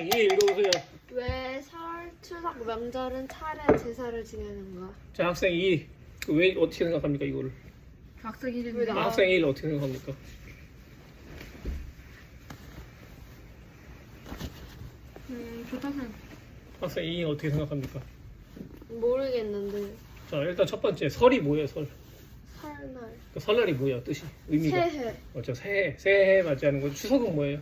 학생 2 읽어보세요. 왜 설, 추석, 명절은 차례 제사를 지내는 거야? 자 학생 2. 그왜 어떻게 생각합니까 이거를? 각색 왜 이름. 나- 아, 학생 1 어떻게 생각합니까? 음 좋다 생각. 학생 2 어떻게 생각합니까? 모르겠는데 자 일단 첫 번째 설이 뭐예요 설? 설날, 그 설날이 뭐야 뜻이? 의미가? 새해, 맞죠 새해 새해 맞지 않은 거죠? 추석은 뭐예요?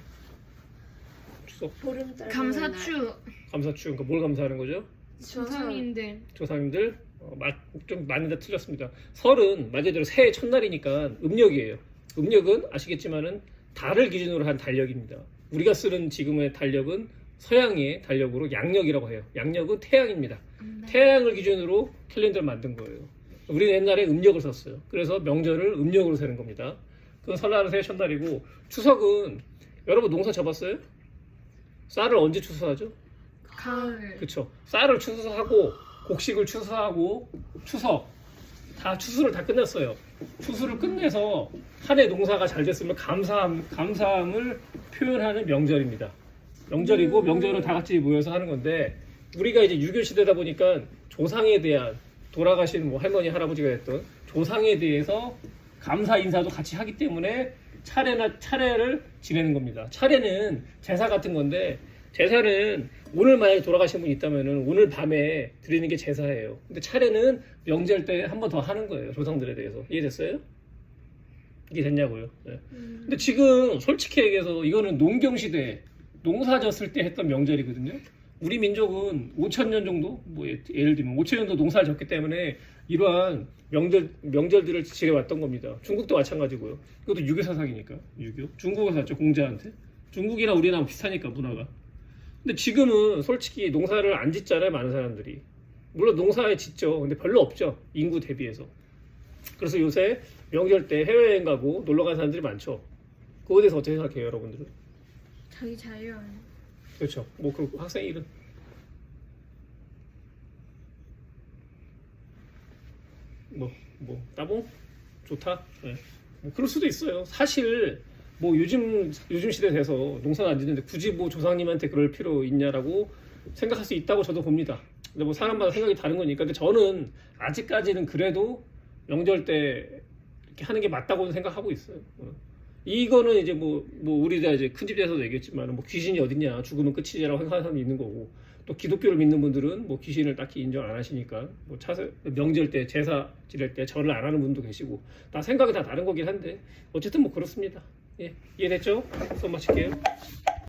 추석 보름달, 감사추 감사추 그러니까 뭘 감사하는 거죠? 조상님들. 조상님들 어, 맞, 좀 많이 다 틀렸습니다. 설은 말 그대로 새해 첫날이니까 음력이에요. 음력은 아시겠지만은 달을 기준으로 한 달력입니다. 우리가 쓰는 지금의 달력은 서양의 달력으로 양력이라고 해요. 양력은 태양입니다. 태양을 기준으로 캘린더를 만든 거예요. 우리는 옛날에 음력을 썼어요. 그래서 명절을 음력으로 세는 겁니다. 그 설날은 새해 첫날이고 추석은 여러분 농사 접었어요? 쌀을 언제 추수하죠? 가을. 그쵸. 쌀을 추수하고 곡식을 추수하고 추석 다 추수를 다 끝냈어요. 추수를 끝내서 한 해 농사가 잘 됐으면 감사함 감사함을 표현하는 명절입니다. 명절이고 명절은 다 같이 모여서 하는 건데 우리가 이제 유교 시대다 보니까 조상에 대한 돌아가신 뭐 할머니 할아버지가 됐던 조상에 대해서 감사 인사도 같이 하기 때문에 차례나 차례를 지내는 겁니다. 차례는 제사 같은 건데 제사는 오늘 만약에 돌아가신 분이 있다면은 오늘 밤에 드리는 게 제사예요. 근데 차례는 명절 때 한 번 더 하는 거예요. 조상들에 대해서. 이해됐어요? 이해됐냐고요? 네. 근데 지금 솔직히 얘기해서 이거는 농경 시대 농사 졌을 때 했던 명절이거든요. 우리 민족은 5천 년 정도 뭐 예- 예를 들면 5천 년도 농사를 졌기 때문에 이러한 명절 명절들을 지내왔던 겁니다. 중국도 마찬가지고요. 이것도 유교 사상이니까 유교. 중국에서 왔죠 공자한테. 중국이랑 우리랑 비슷하니까 문화가. 근데 지금은 솔직히 농사를 안 짓잖아요 많은 사람들이. 물론 농사에 짓죠. 근데 별로 없죠 인구 대비해서. 그래서 요새 명절 때 해외여행 가고 놀러 가는 사람들이 많죠. 그거에 대해서 어떻게 생각해요 여러분들은? 자기 자유. 그렇죠. 뭐 그 학생 일은 뭐 뭐 따봉 좋다. 네. 뭐 그럴 수도 있어요. 사실 뭐 요즘 요즘 시대 돼서 농사를 안 짓는데 굳이 뭐 조상님한테 그럴 필요 있냐라고 생각할 수 있다고 저도 봅니다. 근데 뭐 사람마다 생각이 다른 거니까. 근데 저는 아직까지는 그래도 명절 때 이렇게 하는 게 맞다고 생각하고 있어요. 어. 이거는 이제 뭐, 뭐 우리가 이제 큰 집에서도 얘기했지만 뭐 귀신이 어딨냐 죽으면 끝이지라고 생각하는 사람이 있는 거고 또 기독교를 믿는 분들은 뭐 귀신을 딱히 인정 안 하시니까 뭐 차세 명절 때 제사 지낼 때 절을 안 하는 분도 계시고 다 생각이 다 다른 거긴 한데 어쨌든 뭐 그렇습니다. 예 이해됐죠? 수업 마칠게요.